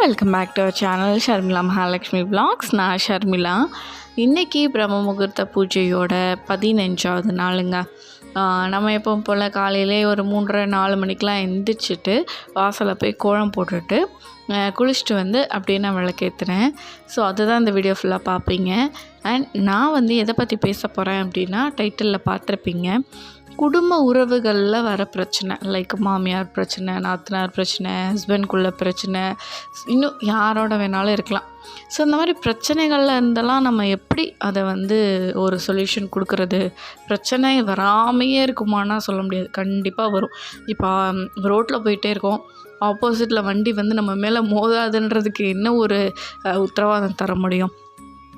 Welcome back to our channel Sharmila Mahalakshmi blogs நான் ஷர்மிளா இன்றைக்கி பிரம்ம முகூர்த்த பூஜையோட பதினஞ்சாவது நாளுங்க. நம்ம எப்பவும் போல் காலையிலே ஒரு மூன்றரை நாலு மணிக்கெலாம் எந்திரிச்சிட்டு வாசலில் போய் கோலம் போட்டுட்டு குளிச்சுட்டு வந்து அப்படியே நான் விளக்கேற்றுறேன் ஸோ அதுதான் இந்த வீடியோ ஃபுல்லாக பார்ப்பீங்க அண்ட் நான் வந்து எதை பற்றி பேச போகிறேன் அப்படின்னா டைட்டிலில் பார்த்துருப்பீங்க குடும்ப உறவுகளில் வர பிரச்சனை லைக் மாமியார் பிரச்சனை நாத்தனார் பிரச்சனை ஹஸ்பண்ட்குள்ளே பிரச்சனை இன்னும் யாரோட வேணாலும் இருக்கலாம். ஸோ இந்த மாதிரி பிரச்சனைகளில் இருந்தெல்லாம் நம்ம எப்படி அதை வந்து ஒரு சொல்யூஷன் கொடுக்கறது? பிரச்சனை வராமையே இருக்குமானா சொல்ல முடியாது. கண்டிப்பாக வரும். இப்போ ரோட்டில் போயிட்டே இருக்கோம். ஆப்போசிட்டில் வண்டி வந்து நம்ம மேலே மோதாதுன்றதுக்கு என்ன ஒரு உத்தரவாதம் தர முடியும்?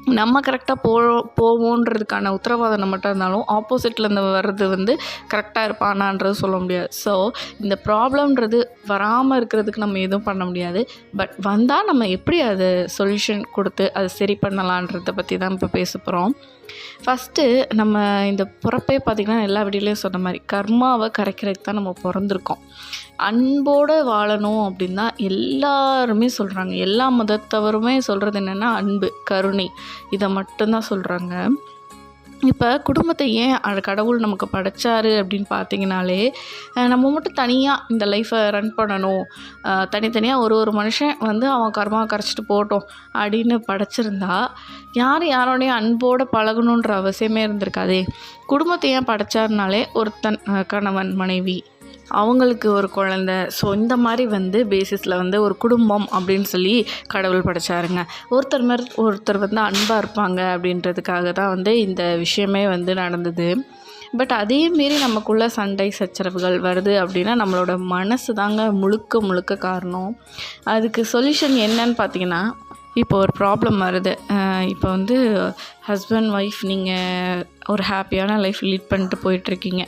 நம்ம கரெக்டாக போ போவோன்றதுக்கான உத்தரவாதம் நம்மகிட்ட இருந்தாலும் ஆப்போசிட்டில் இருந்து வர்றது வந்து கரெக்டாக இருப்பானான்றது சொல்ல முடியாது. ஸோ இந்த ப்ராப்ளம்ன்றது வராமல் இருக்கிறதுக்கு நம்ம எதுவும் பண்ண முடியாது. பட் வந்தால் நம்ம எப்படி அது சொல்யூஷன் கொடுத்து அதை சரி பண்ணலான்றதை பற்றி தான் இப்போ பேச போகிறோம் ஃபஸ்ட்டு நம்ம இந்த பிறப்பே பார்த்திங்கன்னா எல்லா வீடியோலையும் சொன்ன மாதிரி கர்மாவை கரைக்கிறதுக்கு தான் நம்ம பிறந்திருக்கோம். அன்போடு வாழணும் அப்படின்னு தான் எல்லாருமே சொல்கிறாங்க எல்லா மதத்தவருமே சொல்கிறது என்னென்னா அன்பு கருணை. இதை மட்டும்தான் சொல்கிறாங்க இப்போ குடும்பத்தை ஏன் அ கடவுள் நமக்கு படைச்சாரு அப்படின்னு பார்த்தீங்கனாலே நம்ம மட்டும் தனியாக இந்த லைஃப்பை ரன் பண்ணணும். தனித்தனியாக ஒரு ஒரு மனுஷன் வந்து அவன் கர்மா கரைச்சிட்டு போட்டோம் அப்படின்னு படைச்சிருந்தா யார் யாரோடையும் அன்போடு பழகணுன்ற அவசியமே இருந்திருக்காதே. குடும்பத்தை ஏன் படைச்சாருனாலே ஒருத்தன் கணவன் மனைவி. அவங்களுக்கு ஒரு குழந்த. ஸோ இந்த மாதிரி வந்து பேசிஸில் வந்து ஒரு குடும்பம் அப்படின்னு சொல்லி கடவுள் படைச்சாருங்க. ஒருத்தர் மாதிரி ஒருத்தர் வந்து அன்பாக இருப்பாங்க அப்படின்றதுக்காக தான் வந்து இந்த விஷயமே வந்து நடந்தது. பட் அதே மாரி நமக்குள்ள சண்டை சச்சரவுகள் வருது அப்படின்னா நம்மளோட மனசு தாங்க முழுக்க முழுக்க காரணம். அதுக்கு சொல்யூஷன் என்னன்னு பார்த்தீங்கன்னா இப்போ ஒரு ப்ராப்ளம் வருது. இப்போ வந்து ஹஸ்பண்ட் ஒய்ஃப் நீங்கள் ஒரு ஹாப்பியான லைஃப் லீட் பண்ணிட்டு போயிட்டுருக்கீங்க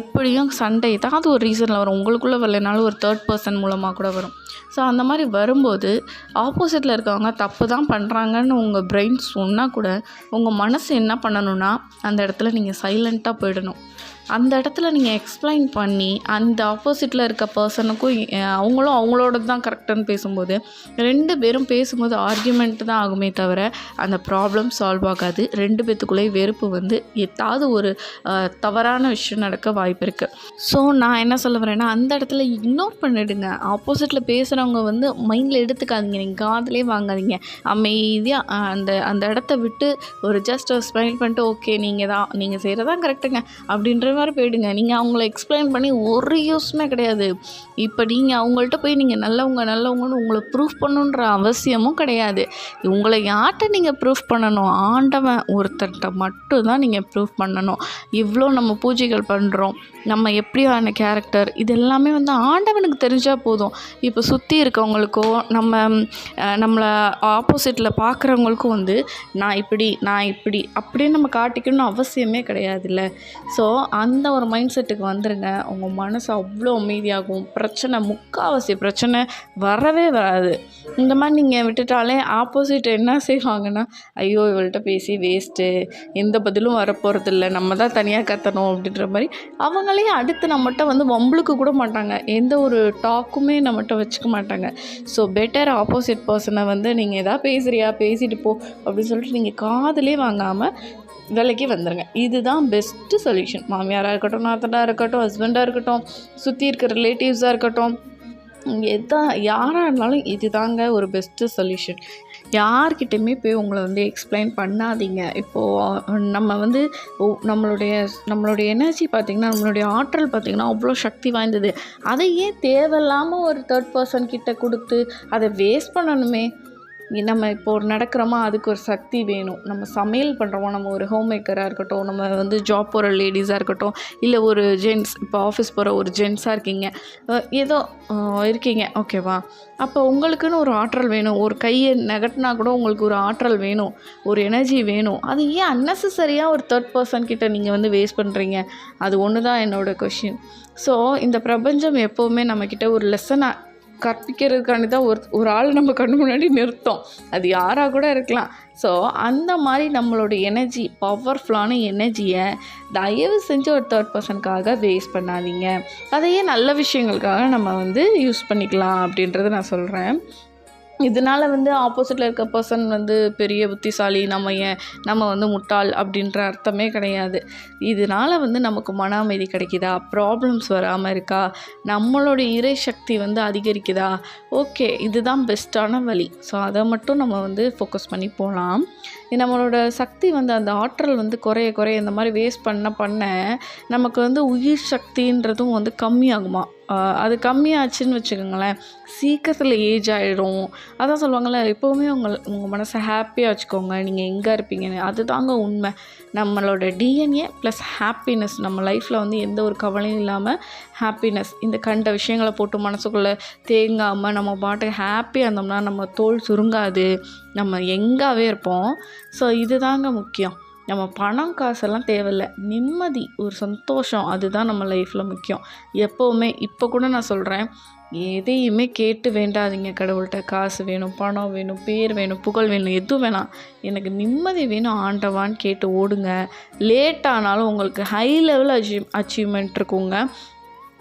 எப்படியும் சண்டை ஏதாவது ஒரு ரீசனில் வரும். உங்களுக்குள்ளே வரலைனாலும் ஒரு தேர்ட் பர்சன் மூலமாக கூட வரும். ஸோ அந்த மாதிரி வரும்போது ஆப்போசிட்டில் இருக்கவங்க தப்பு தான் பண்ணுறாங்கன்னு உங்கள் பிரெயின் சொன்னால் கூட உங்கள் மனசு என்ன பண்ணணும்னா அந்த இடத்துல நீங்கள் சைலண்ட்டாக போயிடணும். அந்த இடத்துல நீங்கள் எக்ஸ்பிளைன் பண்ணி அந்த ஆப்போசிட்டில் இருக்க பர்சனுக்கும் அவங்களும் அவங்களோட தான் கரெக்டுன்னு பேசும்போது ரெண்டு பேரும் பேசும்போது ஆர்கியூமெண்ட் தான் ஆகுமே தவிர அந்த ப்ராப்ளம் சால்வ் ஆகாது. ரெண்டு பேத்துக்குள்ளேயே வெறுப்பு வந்து ஏதாவது ஒரு தவறான விஷயம் நடக்க வாய்ப்பு இருக்குது ஸோ நான் என்ன சொல்ல வரேன்னா அந்த இடத்துல இக்னோர் பண்ணிடுங்க. ஆப்போசிட்டில் பேசுகிறவங்க வந்து மைண்டில் எடுத்துக்காதீங்க. நீங்கள் காதலே வாங்காதீங்க. அமைதியாக அந்த அந்த இடத்த விட்டு ஒரு ஜஸ்ட் ஸ்மைல் பண்ணிட்டு ஓகே நீங்கள் தான் நீங்கள் செய்கிறதான் கரெக்டுங்க அப்படின்ற மாதிரி போயிடுங்க. நீங்கள் அவங்கள எக்ஸ்பிளைன் பண்ணி ஒரு யூஸுமே கிடையாது. இப்போ நீங்கள் அவங்கள்ட்ட போய் நீங்கள் நல்லவங்க நல்லவங்கன்னு உங்களை ப்ரூஃப் பண்ணுன்ற அவசியமும் கிடையாது. உங்களை யார்கிட்ட நீங்கள் ப்ரூஃப் பண்ணணும்? ஆண்டவன் ஒருத்தர்கிட்ட மட்டும்தான் நீங்கள் ப்ரூஃப் பண்ணணும். இவ்வளோ நம்ம பூஜைகள் பண்ணுறோம் நம்ம எப்படியான கேரக்டர் இது எல்லாமே வந்து ஆண்டவனுக்கு தெரிஞ்சால் போதும். இப்போ சுற்றி இருக்கவங்களுக்கோ நம்ம நம்மளை ஆப்போசிட்டில் பார்க்குறவங்களுக்கும் வந்து நான் இப்படி நான் இப்படி அப்படின்னு நம்ம காட்டிக்கணும்னு அவசியமே கிடையாதுல்ல. ஸோ அந்த ஒரு மைண்ட் செட்டுக்கு வந்துடுங்க உங்கள் மனசு அவ்வளோ அமைதியாகும். பிரச்சனை முக்கால்வாசி பிரச்சனை வரவே வராது. இந்த மாதிரி நீங்கள் விட்டுட்டாலே ஆப்போசிட் என்ன செய்வாங்கன்னா ஐயோ இவள்கிட்ட பேசி வேஸ்ட்டு எந்த பதிலும் வரப்போகிறதில்ல நம்ம தான் தனியாக கத்தணும் அப்படின்ற மாதிரி அவங்களே அடுத்து நம்மகிட்ட வந்து வம்பளுக்கு கூட மாட்டாங்க. எந்த ஒரு டாக்குமே நம்மகிட்ட வச்சுக்க மாட்டாங்க. ஸோ பெட்டர் ஆப்போசிட் பர்சனை வந்து நீங்கள் எதாவது பேசுகிறியா பேசிட்டு போ அப்படின்னு சொல்லிட்டு நீங்கள் காதலே வாங்காமல் விலைக்கு வந்துடுங்க இதுதான் பெஸ்ட்டு சொல்யூஷன் மாமியாராக இருக்கட்டும் நாத்தனாக இருக்கட்டும் ஹஸ்பண்டாக இருக்கட்டும் சுற்றி இருக்கிற ரிலேட்டிவ்ஸாக இருக்கட்டும் எதா யாராக இருந்தாலும் இதுதாங்க ஒரு பெஸ்ட்டு சொல்யூஷன் யார்கிட்டையுமே போய் உங்களை வந்து எக்ஸ்பிளைன் பண்ணாதீங்க. இப்போது நம்ம வந்து நம்மளுடைய நம்மளுடைய எனர்ஜி பார்த்திங்கன்னா நம்மளுடைய ஆற்றல் பார்த்திங்கன்னா அவ்வளோ சக்தி வாய்ந்தது. அதை ஏன் தேவையில்லாமல் ஒரு தேர்ட் பர்சன் கிட்ட கொடுத்து அதை வேஸ்ட் பண்ணணுமே? நம்ம இப்போ ஒரு நடக்கிறோமா அதுக்கு ஒரு சக்தி வேணும். நம்ம சமையல் பண்ணுறோமோ நம்ம ஒரு ஹோம் மேக்கராக இருக்கட்டும் நம்ம வந்து ஜாப் போகிற லேடிஸாக இருக்கட்டும் இல்லை ஒரு ஜென்ட்ஸ் இப்போ ஆஃபீஸ் போகிற ஒரு ஜென்ஸாக இருக்கீங்க ஏதோ இருக்கீங்க ஓகேவா அப்போ உங்களுக்குன்னு ஒரு ஆற்றல் வேணும். ஒரு கையை நகட்டினா கூட உங்களுக்கு ஒரு ஆற்றல் வேணும். ஒரு எனர்ஜி வேணும். அது ஏன் அன்னெசரியாக ஒரு தேர்ட் பர்சன் கிட்ட நீங்கள் வந்து வேஸ்ட் பண்ணுறீங்க அது ஒன்று தான் என்னோடய கொஷின் ஸோ இந்த பிரபஞ்சம் எப்போவுமே நம்மக்கிட்ட ஒரு லெசனாக கற்பிக்கிறதுக்காண்டி தான் ஒரு ஒரு ஆள் நம்ம கண்ணு முன்னாடி நிறுத்தோம். அது யாராக கூட இருக்கலாம். ஸோ அந்த மாதிரி நம்மளோட எனர்ஜி பவர்ஃபுல்லான எனர்ஜியை தயவு செஞ்சு ஒரு தேர்ட் பர்சனுக்காக வேஸ்ட் பண்ணாதீங்க. அதையே நல்ல விஷயங்களுக்காக நம்ம வந்து யூஸ் பண்ணிக்கலாம் அப்படின்றத நான் சொல்கிறேன் இதனால் வந்து ஆப்போசிட்டில் இருக்க பர்சன் வந்து பெரிய புத்திசாலி நம்ம ஏன் நம்ம வந்து முட்டாள் அப்படின்ற அர்த்தமே கிடையாது. இதனால் வந்து நமக்கு மன அமைதி கிடைக்குதா? ப்ராப்ளம்ஸ் வராமல் இருக்கா? நம்மளோட இறை சக்தி வந்து அதிகரிக்குதா? ஓகே இதுதான் பெஸ்ட்டான வழி. ஸோ அதை மட்டும் நம்ம வந்து ஃபோக்கஸ் பண்ணி போகலாம் நம்மளோட சக்தி வந்து அந்த ஆற்றல் வந்து குறைய குறைய இந்த மாதிரி வேஸ்ட் பண்ண பண்ண நமக்கு வந்து உயிர் சக்தின்றதும் வந்து கம்மியாகுமா? அது கம்மியாச்சுன்னு வச்சுக்கோங்களேன். சீக்கிரத்தில் ஏஜ் ஆகிடும் அதான் சொல்லுவாங்கள்ல எப்போவுமே உங்கள் உங்கள் மனசை ஹாப்பியாக வச்சுக்கோங்க. நீங்கள் எங்கே இருப்பீங்கன்னு. அதுதாங்க உண்மை. நம்மளோட டிஎன்ஏ ப்ளஸ் ஹாப்பினஸ் நம்ம லைஃப்பில் வந்து எந்த ஒரு கவலையும் இல்லாமல் ஹாப்பினஸ் இந்த கண்ட விஷயங்களை போட்டு மனசுக்குள்ளே தேங்காமல் நம்ம பாட்டுக்கு ஹாப்பியாக இருந்தோம்னா நம்ம தோல் சுருங்காது. நம்ம எங்காவே இருப்போம். ஸோ இதுதாங்க முக்கியம். நம்ம பணம் காசெல்லாம் தேவையில்ல. நிம்மதி ஒரு சந்தோஷம். அதுதான் நம்ம லைஃப்பில் முக்கியம். எப்போவுமே இப்போ கூட நான் சொல்கிறேன் எதையுமே கேட்டு வேண்டாதீங்க கடவுள்கிட்ட. காசு வேணும் பணம் வேணும் பேர் வேணும் புகழ் வேணும் எதுவும் வேணாம். எனக்கு நிம்மதி வேணும் ஆண்டவான்னு கேட்டு ஓடுங்க. லேட் ஆனாலும் உங்களுக்கு ஹை லெவல் அச்சீவ் அச்சீவ்மெண்ட் இருக்குங்க.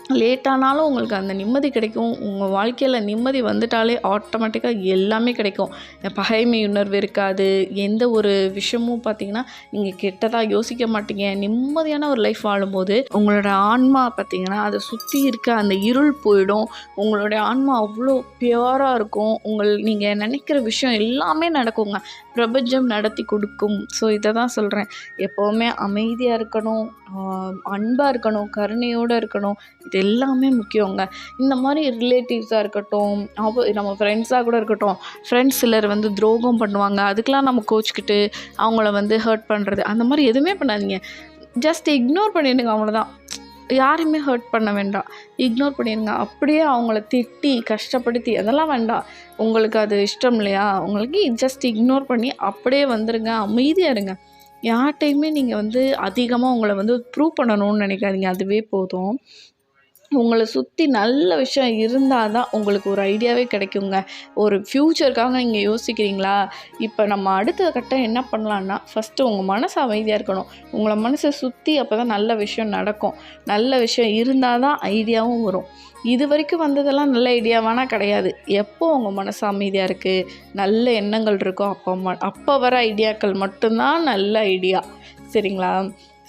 லேட்டானாலும் உங்களுக்கு அந்த நிம்மதி கிடைக்கும். உங்கள் வாழ்க்கையில் நிம்மதி வந்துட்டாலே ஆட்டோமேட்டிக்காக எல்லாமே கிடைக்கும். பகைமை உணர்வு இருக்காது. எந்த ஒரு விஷயமும் பார்த்தீங்கன்னா நீங்கள் கெட்டதாக யோசிக்க மாட்டீங்க. நிம்மதியான ஒரு லைஃப் வாழும்போது உங்களோட ஆன்மா பார்த்தீங்கன்னா அதை சுற்றி இருக்க அந்த இருள் போயிடும். உங்களுடைய ஆன்மா அவ்வளோ பியூராக இருக்கும். உங்கள் நீங்கள் நினைக்கிற விஷயம் எல்லாமே நடக்குங்க. பிரபஞ்சம் நடத்தி கொடுக்கும். ஸோ இதை தான் சொல்கிறேன் எப்போவுமே அமைதியாக இருக்கணும் அன்பாக இருக்கணும் கருணையோடு இருக்கணும். இது எல்லாமே முக்கியங்க. இந்த மாதிரி ரிலேட்டிவ்ஸாக இருக்கட்டும் அவ நம்ம ஃப்ரெண்ட்ஸாக கூட இருக்கட்டும் ஃப்ரெண்ட்ஸ் சிலர் வந்து துரோகம் பண்ணுவாங்க. அதுக்கெலாம் நம்ம கோச்சிக்கிட்டு அவங்கள வந்து ஹர்ட் பண்ணுறது அந்த மாதிரி எதுவுமே பண்ணாதீங்க. ஜஸ்ட் இக்னோர் பண்ணிடுங்க அவ்வளோதான் யாரையுமே ஹர்ட் பண்ண வேண்டாம். இக்னோர் பண்ணிடுங்க அப்படியே அவங்கள திட்டி கஷ்டப்படுத்தி அதெல்லாம் வேண்டாம். உங்களுக்கு அது இஷ்டம் இல்லையா? உங்களுக்கு ஜஸ்ட் இக்னோர் பண்ணி அப்படியே வந்துடுங்க அமைதியாக இருங்க. யார்கிட்டையுமே நீங்கள் வந்து அதிகமாக உங்களை வந்து ப்ரூவ் பண்ணணும்னு நினைக்காதீங்க. அதுவே போதும். உங்களை சுற்றி நல்ல விஷயம் இருந்தால் தான் உங்களுக்கு ஒரு ஐடியாவே கிடைக்குங்க. ஒரு ஃப்யூச்சருக்காக நீங்கள் யோசிக்கிறீங்களா? இப்போ நம்ம அடுத்த கட்டம் என்ன பண்ணலான்னா ஃபஸ்ட்டு உங்கள் மனசு அமைதியாக இருக்கணும். உங்களை மனசை சுற்றி அப்போ தான் நல்ல விஷயம் நடக்கும். நல்ல விஷயம் இருந்தால் தான் ஐடியாவும் வரும். இது வரைக்கும் வந்ததெல்லாம் நல்ல ஐடியாவானா கிடையாது. எப்போ உங்கள் மனசு அமைதியாக இருக்குது நல்ல எண்ணங்கள் இருக்கோ அப்போ ம அப்போ வர ஐடியாக்கள் மட்டும்தான் நல்ல ஐடியா. சரிங்களா?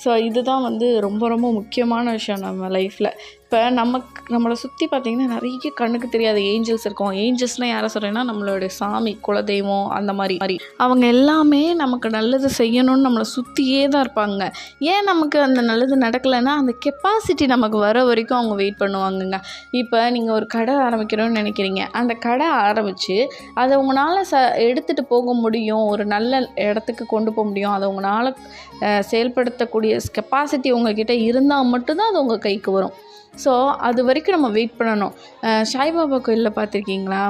ஸோ இதுதான் வந்து ரொம்ப ரொம்ப முக்கியமான விஷயம் நம்ம லைஃப்பில் இப்போ நமக்கு நம்மளை சுற்றி பார்த்திங்கன்னா நிறைய கண்ணுக்கு தெரியாத ஏஞ்சல்ஸ் இருக்கும். ஏஞ்சல்ஸ்னால் யாரை சொல்கிறேன்னா நம்மளோட சாமி குலதெய்வம் அந்த மாதிரி. மாதிரி அவங்க எல்லாமே நமக்கு நல்லது செய்யணும்னு நம்மளை சுற்றியே தான் இருப்பாங்க. ஏன் நமக்கு அந்த நல்லது நடக்கலைன்னா அந்த கெப்பாசிட்டி நமக்கு வர வரைக்கும் அவங்க வெயிட் பண்ணுவாங்கங்க. இப்போ நீங்கள் ஒரு கடை ஆரம்பிக்கணும்னு நினைக்கிறீங்க. அந்த கடை ஆரம்பித்து அதை உங்களால் ச எடுத்துகிட்டு போக முடியும். ஒரு நல்ல இடத்துக்கு கொண்டு போக முடியும். அதை உங்களால் செயல்படுத்தக்கூடிய கெப்பாசிட்டி உங்ககிட்ட இருந்தால் மட்டும்தான் அது உங்கள் கைக்கு வரும். ஸோ அது வரைக்கும் நம்ம வெயிட் பண்ணணும். சாய்பாபா கோயிலில் பார்த்துருக்கீங்களா?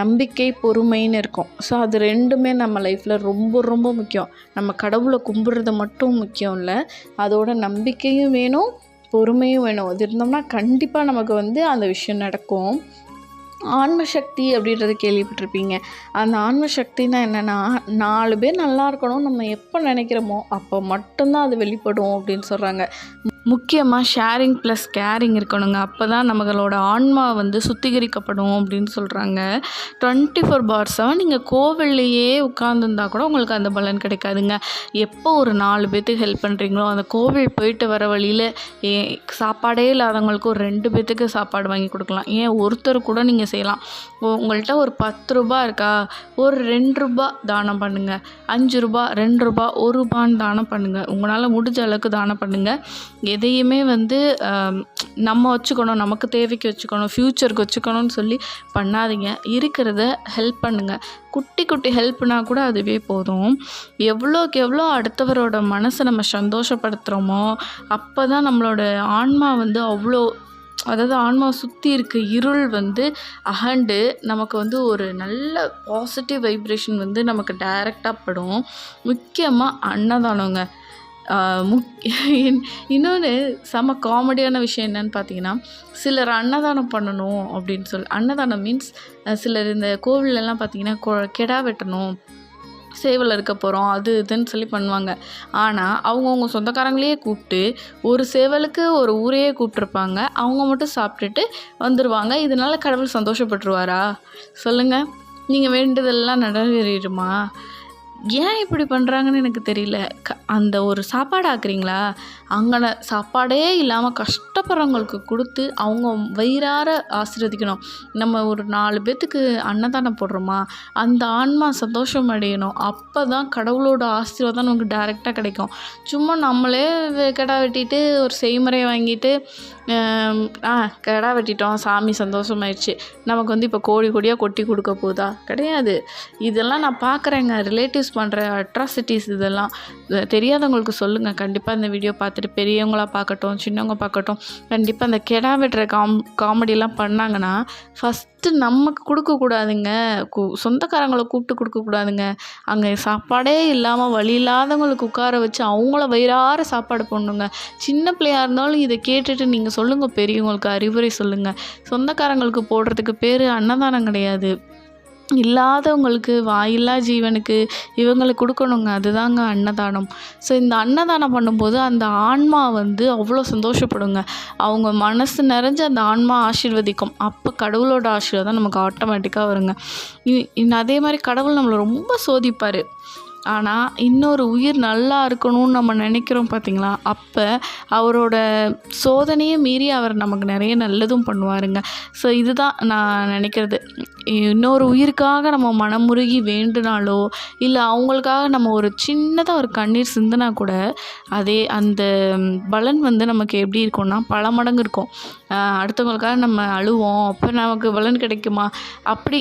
நம்பிக்கை பொறுமைன்னு இருக்கும். ஸோ அது ரெண்டுமே நம்ம லைஃப்பில் ரொம்ப ரொம்ப முக்கியம். நம்ம கடவுளை கும்பிட்றது மட்டும் முக்கியம் இல்லை. அதோட நம்பிக்கையும் வேணும் பொறுமையும் வேணும். அது இருந்தோம்னா கண்டிப்பாக நமக்கு வந்து அந்த விஷயம் நடக்கும். ஆன்ம சக்தி அப்படின்றத கேள்விப்பட்டிருப்பீங்க. அந்த ஆன்மசக்தினா என்னென்னா நாலு பேர் நல்லா இருக்கணும் நம்ம எப்போ நினைக்கிறோமோ அப்போ மட்டும்தான் அது வெளிப்படும் அப்படின்னு சொல்கிறாங்க முக்கியமாக ஷேரிங் ப்ளஸ் கேரிங் இருக்கணுங்க. அப்போ தான் நம்மளோட ஆன்மா வந்து சுத்திகரிக்கப்படும் அப்படின்னு சொல்கிறாங்க டுவெண்ட்டி ஃபோர் பார் செவன் நீங்கள் கோவில்லையே உட்காந்துருந்தா கூட உங்களுக்கு அந்த பலன் கிடைக்காதுங்க. எப்போ ஒரு நாலு பேர்த்துக்கு ஹெல்ப் பண்ணுறீங்களோ அந்த கோவில் போயிட்டு வர வழியில் ஏ சாப்பாடே இல்லாதவங்களுக்கு ஒரு ரெண்டு பேர்த்துக்கு சாப்பாடு வாங்கி கொடுக்கலாம். ஏன்? ஒருத்தர் கூட நீங்கள் செய்யலாம். உங்கள்கிட்ட ஒரு பத்து ரூபா இருக்கா? ஒரு ரெண்டு ரூபா தானம் பண்ணுங்கள் அஞ்சு ரூபா ரெண்டு ரூபா ஒரு ரூபான்னு தானம் பண்ணுங்கள் உங்களால் முடிஞ்ச அளவுக்கு தானம் பண்ணுங்கள் எதையுமே வந்து நம்ம வச்சுக்கணும் நமக்கு தேவைக்கு வச்சுக்கணும் ஃப்யூச்சருக்கு வச்சுக்கணும்னு சொல்லி பண்ணாதீங்க. இருக்கிறத ஹெல்ப் பண்ணுங்கள் குட்டி குட்டி ஹெல்ப்னா கூட அதுவே போதும். எவ்வளோக்கு எவ்வளோ அடுத்தவரோட மனசை நம்ம சந்தோஷப்படுத்துகிறோமோ அப்போ தான் நம்மளோட ஆன்மா வந்து அவ்வளோ அதாவது ஆன்மா சுற்றி இருக்க இருள் வந்து அகண்டு நமக்கு வந்து ஒரு நல்ல பாசிட்டிவ் வைப்ரேஷன் வந்து நமக்கு டைரெக்டாக படும். முக்கியமாக அன்னதானங்க. முக் இன்னொன்று செம காமெடியான விஷயம் என்னன்னு பார்த்தீங்கன்னா சிலர் அன்னதானம் பண்ணணும் அப்படின்னு சொல்லி அன்னதானம் மீன்ஸ் சிலர் இந்த கோவில்லலாம் பார்த்தீங்கன்னா கொ கெடா வெட்டணும் சேவல் இருக்க போகிறோம் அது இதுன்னு சொல்லி பண்ணுவாங்க. ஆனால் அவங்கவுங்க சொந்தக்காரங்களையே கூப்பிட்டு ஒரு சேவலுக்கு ஒரு ஊரையே கூப்பிட்ருப்பாங்க அவங்க மட்டும் சாப்பிட்டுட்டு வந்துடுவாங்க இதனால் கடவுள் சந்தோஷப்பட்டுருவாரா? சொல்லுங்கள் நீங்கள் வேண்டுதல்லாம் நிறைவேறிடுமா? ஏன் இப்படி பண்ணுறாங்கன்னு எனக்கு தெரியல. க அந்த ஒரு சாப்பாடு ஆக்குறீங்களா? அங்கே சாப்பாடே இல்லாமல் கஷ்டப்படுறவங்களுக்கு கொடுத்து அவங்க வயிறார ஆசீர்வதிக்கணும். நம்ம ஒரு நாலு பேர்த்துக்கு அன்னதானம் போடுறோமா? அந்த ஆன்மா சந்தோஷம் அடையணும். அப்போ தான் கடவுளோட ஆசீர்வாதம் நமக்கு டைரெக்டாக கிடைக்கும். சும்மா நம்மளே கிடா வெட்டிட்டு ஒரு செய்முறையை வாங்கிட்டு ஆ கிடா வெட்டிட்டோம் சாமி சந்தோஷமாயிடுச்சு. நமக்கு வந்து இப்போ கோடி கோடியாக கொட்டி கொடுக்க போதா? கிடையாது. இதெல்லாம் நான் பார்க்குறேங்க ரிலேட்டிவ்ஸ் பண்ணுற அட்ராசிட்டிஸ் இதெல்லாம். தெரியாதவங்களுக்கு சொல்லுங்கள் கண்டிப்பாக இந்த வீடியோ பார்த்துட்டு பெரியவங்களாக பார்க்கட்டும் சின்னவங்க பார்க்கட்டும் கண்டிப்பாக அந்த கெடா வெட்டுற காம் காமெடியெலாம் பண்ணாங்கன்னா ஃபஸ்ட்டு நமக்கு கொடுக்கக்கூடாதுங்க கு சொந்தக்காரங்களை கூப்பிட்டு கொடுக்கக்கூடாதுங்க அங்கே சாப்பாடே இல்லாமல் வழி இல்லாதவங்களுக்கு உட்கார வச்சு அவங்கள வயிறார சாப்பாடு போடணுங்க. சின்ன பிள்ளையாக இருந்தாலும் இதை கேட்டுட்டு நீங்கள் சொல்லுங்கள் பெரியவங்களுக்கு அறிவுரை சொல்லுங்கள் சொந்தக்காரங்களுக்கு போடுறதுக்கு பேர் அன்னதானம் கிடையாது. இல்லாதவங்களுக்கு வாயில்லா ஜீவனுக்கு இவங்களுக்கு கொடுக்கணுங்க. அதுதாங்க அன்னதானம். ஸோ இந்த அன்னதானம் பண்ணும்போது அந்த ஆன்மா வந்து அவ்வளோ சந்தோஷப்படுங்க. அவங்க மனசு நிறைஞ்சு அந்த ஆன்மா ஆசீர்வதிக்கும். அப்போ கடவுளோட ஆசீர்வாதம் நமக்கு ஆட்டோமேட்டிக்காக வருங்க. இ- அதே மாதிரி கடவுள் நம்மளை ரொம்ப சோதிப்பார். ஆனால் இன்னொரு உயிர் நல்லா இருக்கணும்னு நம்ம நினைக்கிறோம் பார்த்தீங்களா அப்போ அவரோட சோதனையை மீறி அவர் நமக்கு நிறைய நல்லதும் பண்ணுவாருங்க. ஸோ இதுதான் நான் நினைக்கிறது. இன்னொரு உயிருக்காக நம்ம மனமுருகி வேண்டுனாலோ இல்லை அவங்களுக்காக நம்ம ஒரு சின்னதாக ஒரு கண்ணீர் சிந்தினா கூட அதே அந்த பலன் வந்து நமக்கு எப்படி இருக்கும்னா பல மடங்கு இருக்கும். அடுத்தவங்களுக்காக நம்ம அழுவோம் அப்போ நமக்கு பலன் கிடைக்குமா? அப்படி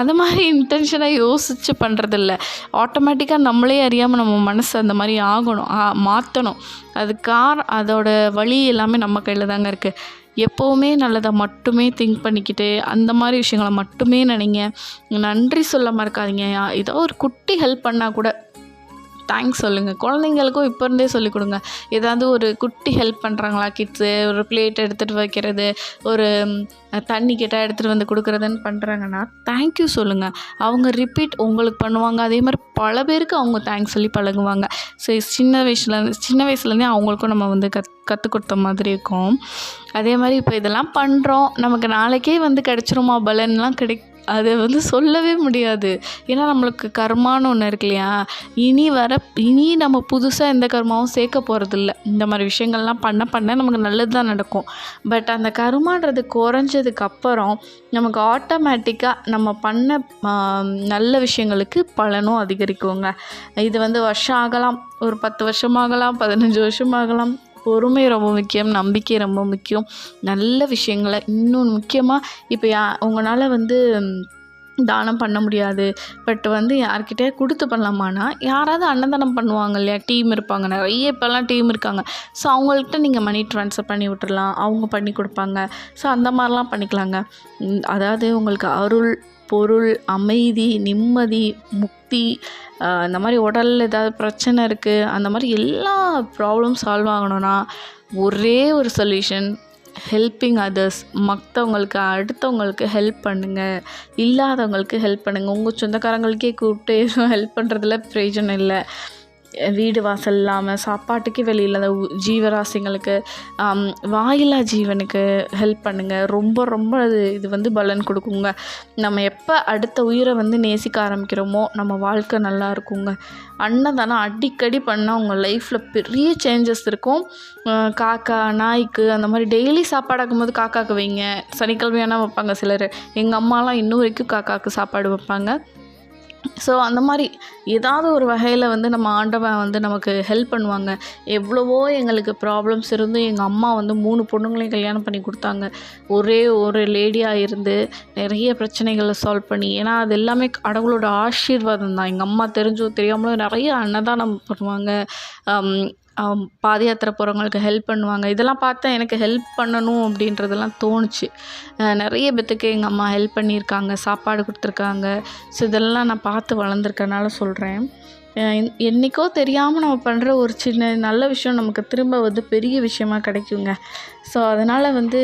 அந்த மாதிரி இன்டென்ஷனாக யோசித்து பண்ணுறதில்ல ஆட்டோமேட்டிக் ஆட்டோமேட்டிக்காக நம்மளே அறியாமல் நம்ம மனசு அந்த மாதிரி ஆகணும் மாற்றணும் அது கார் அதோட வழி எல்லாமே நம்ம கையில் தாங்க இருக்குது எப்போவுமே நல்லதை மட்டுமே திங்க் பண்ணிக்கிட்டு அந்த மாதிரி விஷயங்களை மட்டுமே நினைங்க. நன்றி சொல்ல மறக்காதீங்க. ஏதோ ஒரு குட்டி ஹெல்ப் பண்ணால் கூட தேங்க்ஸ் சொல்லுங்கள் குழந்தைங்களுக்கும் இப்போ இருந்தே சொல்லிக் கொடுங்க. ஏதாவது ஒரு குட்டி ஹெல்ப் பண்ணுறாங்களா கிட்ஸு ஒரு பிளேட் எடுத்துகிட்டு வைக்கிறது ஒரு தண்ணி கேட்டால் எடுத்துகிட்டு வந்து கொடுக்குறதுன்னு பண்ணுறாங்கன்னா தேங்க்யூ சொல்லுங்கள் அவங்க ரிப்பீட் உங்களுக்கு பண்ணுவாங்க. அதே மாதிரி பல பேருக்கு அவங்க தேங்க்ஸ் சொல்லி பழகுவாங்க. ஸோ சின்ன வயசுல சின்ன வயசுலேருந்தே அவங்களுக்கும் நம்ம வந்து கத் கற்றுக் கொடுத்த மாதிரி இருக்கும். அதே மாதிரி இப்போ இதெல்லாம் பண்ணுறோம் நமக்கு நாளைக்கே வந்து கிடச்சிருமா பலன்லாம் கிடை அதை வந்து சொல்லவே முடியாது. ஏன்னா நம்மளுக்கு கர்மான்னு ஒன்று இருக்கு இல்லையா? இனி வர இனி நம்ம புதுசாக எந்த கர்மாவும் சேர்க்க போகிறதில்ல இந்த மாதிரி விஷயங்கள்லாம் பண்ண பண்ண நமக்கு நல்லது தான் நடக்கும். பட் அந்த கர்மான்றது குறைஞ்சதுக்கப்புறம் நமக்கு ஆட்டோமேட்டிக்காக நம்ம பண்ண நல்ல விஷயங்களுக்கு பலனும் அதிகரிக்குங்க. இது வந்து வருஷம் ஆகலாம். ஒரு பத்து வருஷம் ஆகலாம் பதினஞ்சு வருஷமாகலாம். பொறுமை ரொம்ப முக்கியம் நம்பிக்கை ரொம்ப முக்கியம். நல்ல விஷயங்களை இன்னொன்று முக்கியமாக இப்போ யா உங்களால் வந்து தானம் பண்ண முடியாது. பட் வந்து யார்கிட்டயே கொடுத்து பண்ணலாமான்னா யாராவது அன்னதானம் பண்ணுவாங்க இல்லையா? டீம் இருப்பாங்க. நிறைய இப்போல்லாம் டீம் இருக்காங்க. ஸோ அவங்கள்ட்ட நீங்கள் மணி ட்ரான்ஸ்ஃபர் பண்ணி விட்டுறலாம் அவங்க பண்ணி கொடுப்பாங்க. ஸோ அந்த மாதிரிலாம் பண்ணிக்கலாங்க. அதாவது உங்களுக்கு அருள் பொருள் அமைதி நிம்மதி முக்தி அந்த மாதிரி உடலில் ஏதாவது பிரச்சனை இருக்குது அந்த மாதிரி எல்லா ப்ராப்ளம் சால்வ் ஆகணும்னா ஒரே ஒரு சொல்யூஷன் ஹெல்ப்பிங் அதர்ஸ் மற்றவங்களுக்கு அடுத்தவங்களுக்கு ஹெல்ப் பண்ணுங்கள் இல்லாதவங்களுக்கு ஹெல்ப் பண்ணுங்கள் உங்கள் சொந்தக்காரங்களுக்கே கூப்பிட்டு எதுவும் ஹெல்ப் பண்ணுறதுல பிரயோஜனம் இல்லை. வீடு வாசல் இல்லாமல் சாப்பாட்டுக்கு வெளியில் அந்த ஜீவராசிங்களுக்கு வாயிலா ஜீவனுக்கு ஹெல்ப் பண்ணுங்கள் ரொம்ப ரொம்ப அது இது வந்து பலன் கொடுக்குங்க. நம்ம எப்போ அடுத்த உயிரை வந்து நேசிக்க ஆரம்பிக்கிறோமோ நம்ம வாழ்க்கை நல்லா இருக்குங்க. அன்னதானம் அடிக்கடி பண்ணால் உங்கள் லைஃப்பில் பெரிய சேஞ்சஸ் இருக்கும். காக்கா நாய்க்கு அந்த மாதிரி டெய்லி சாப்பாடாக்கும் போது காக்காக்கு வைங்க. சனிக்கிழமையானா வைப்பாங்க சிலர். எங்கள் அம்மாலாம் இன்னும் வரைக்கும் காக்காவுக்கு சாப்பாடு வைப்பாங்க. ஸோ அந்த மாதிரி ஏதாவது ஒரு வகையில் வந்து நம்ம ஆண்டவன் வந்து நமக்கு ஹெல்ப் பண்ணுவாங்க. எவ்வளவோ எங்களுக்கு ப்ராப்ளம்ஸ் இருந்து எங்கள் அம்மா வந்து மூணு பொண்ணுங்களையும் கல்யாணம் பண்ணி கொடுத்தாங்க. ஒரே ஒரு லேடியாக இருந்து நிறைய பிரச்சனைகளை சால்வ் பண்ணி. ஏன்னா அது எல்லாமே கடவுளோட ஆசீர்வாதம் தான். எங்கள் அம்மா தெரிஞ்சோ தெரியாமலோ நிறைய அன்னதானம் பண்ணுவாங்க. பாத யாத்திரை போகிறவங்களுக்கு ஹெல்ப் பண்ணுவாங்க. இதெல்லாம் பார்த்தா எனக்கு ஹெல்ப் பண்ணணும் அப்படின்றதெல்லாம் தோணுச்சு. நிறைய பேத்துக்கு எங்கள் அம்மா ஹெல்ப் பண்ணியிருக்காங்க சாப்பாடு கொடுத்துருக்காங்க. ஸோ இதெல்லாம் நான் பார்த்து வளர்ந்துருக்கனால சொல்கிறேன் என்றைக்கோ தெரியாமல் நம்ம பண்ணுற ஒரு சின்ன நல்ல விஷயம் நமக்கு திரும்ப வந்து பெரிய விஷயமா கிடைக்குங்க. ஸோ அதனால் வந்து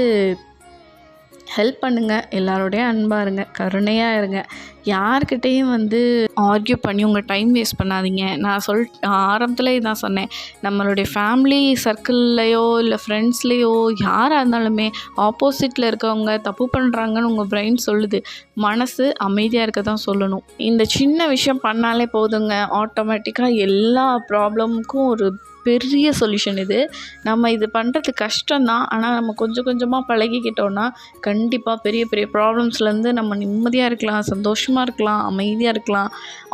ஹெல்ப் பண்ணுங்கள் எல்லாரோடையும் அன்பாக இருங்க. கருணையாக இருங்க. யார்கிட்டேயும் வந்து ஆர்கியூ பண்ணி உங்கள் டைம் வேஸ்ட் பண்ணாதீங்க. நான் சொல் ஆரம்பத்தில் இதான் சொன்னேன். நம்மளுடைய ஃபேமிலி சர்க்கிள்லையோ இல்லை ஃப்ரெண்ட்ஸ்லேயோ யாராக இருந்தாலுமே ஆப்போசிட்டில் இருக்கவங்க தப்பு பண்ணுறாங்கன்னு உங்கள் பிரெயின் சொல்லுது. மனசு அமைதியாக இருக்க தான் சொல்லணும். இந்த சின்ன விஷயம் பண்ணாலே போதுங்க. ஆட்டோமேட்டிக்காக எல்லா ப்ராப்ளமுக்கும் ஒரு பெரிய சொல்யூஷன் இது. நம்ம இது பண்ணுறது கஷ்டம்தான் ஆனால் நம்ம கொஞ்சம் கொஞ்சமாக பழகிக்கிட்டோன்னா கண்டிப்பாக பெரிய பெரிய ப்ராப்ளம்ஸ்லேருந்து நம்ம நிம்மதியாக இருக்கலாம் சந்தோஷமாக இருக்கலாம் அமைதியாக இருக்கலாம்.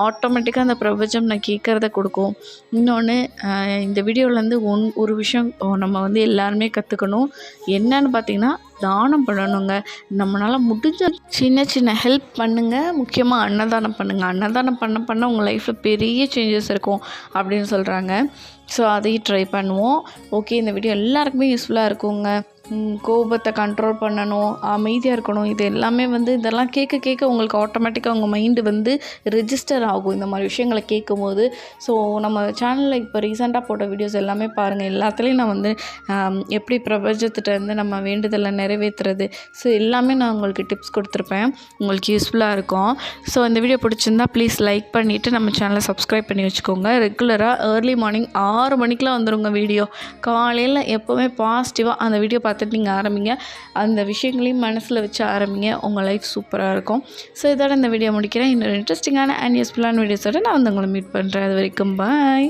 ஆட்டோமேட்டிக்காக அந்த பிரபஞ்சம் நான் கேட்குறத கொடுக்கும். இன்னொன்று இந்த வீடியோவிலேருந்து ஒன் ஒரு விஷயம் நம்ம வந்து எல்லாருமே கற்றுக்கணும் என்னன்னு பார்த்தீங்கன்னா தானம் பண்ணணுங்க. நம்மளால் முடிஞ்ச சின்ன சின்ன ஹெல்ப் பண்ணுங்கள் முக்கியமாக அன்னதானம் பண்ணுங்கள் அன்னதானம் பண்ண பண்ண உங்கள் லைஃப்பில் பெரிய சேஞ்சஸ் இருக்கும் அப்படின்னு சொல்கிறாங்க ஸோ அதையும் ட்ரை பண்ணுவோம். ஓகே இந்த வீடியோ எல்லாருக்குமே யூஸ்ஃபுல்லாக இருக்குங்க. கோபத்தை கண்ட்ரோல் பண்ணணும் அமைதியாக இருக்கணும் இது எல்லாமே வந்து இதெல்லாம் கேட்க கேட்க உங்களுக்கு ஆட்டோமேட்டிக்காக உங்கள் மைண்டு வந்து ரிஜிஸ்டர் ஆகும். இந்த மாதிரி விஷயங்களை கேட்கும்போது. ஸோ நம்ம சேனலில் இப்போ ரீசெண்டாக போட்ட வீடியோஸ் எல்லாமே பாருங்கள் எல்லாத்துலேயும் நான் வந்து எப்படி பிரபஞ்சத்திட்டேருந்து நம்ம வேண்டுதலை நிறைவேற்றுறது ஸோ எல்லாமே நான் உங்களுக்கு டிப்ஸ் கொடுத்துருப்பேன். உங்களுக்கு யூஸ்ஃபுல்லாக இருக்கும். ஸோ இந்த வீடியோ பிடிச்சிருந்தா ப்ளீஸ் லைக் பண்ணிவிட்டு நம்ம சேனலை சப்ஸ்கிரைப் பண்ணி வச்சுக்கோங்க. ரெகுலராக ஏர்லி மார்னிங் ஆறு மணிக்கெலாம் வந்துடுங்க வீடியோ காலையில் எப்போவுமே பாசிட்டிவாக அந்த வீடியோ பார்த்து பார்த்துட்டு நீங்கள் ஆரம்பிங்க. அந்த விஷயங்களையும் மனசில் வச்சு ஆரம்பிங்க. உங்கள் லைஃப் சூப்பராக இருக்கும். ஸோ இதோட இந்த வீடியோ முடிக்கிறேன். இன்னொரு இன்ட்ரெஸ்டிங்கான அண்ட் யூஸ்ஃபுல்லான வீடியோஸோட நான் வந்து உங்களை மீட் பண்ணுறேன் அது வரைக்கும் பாய்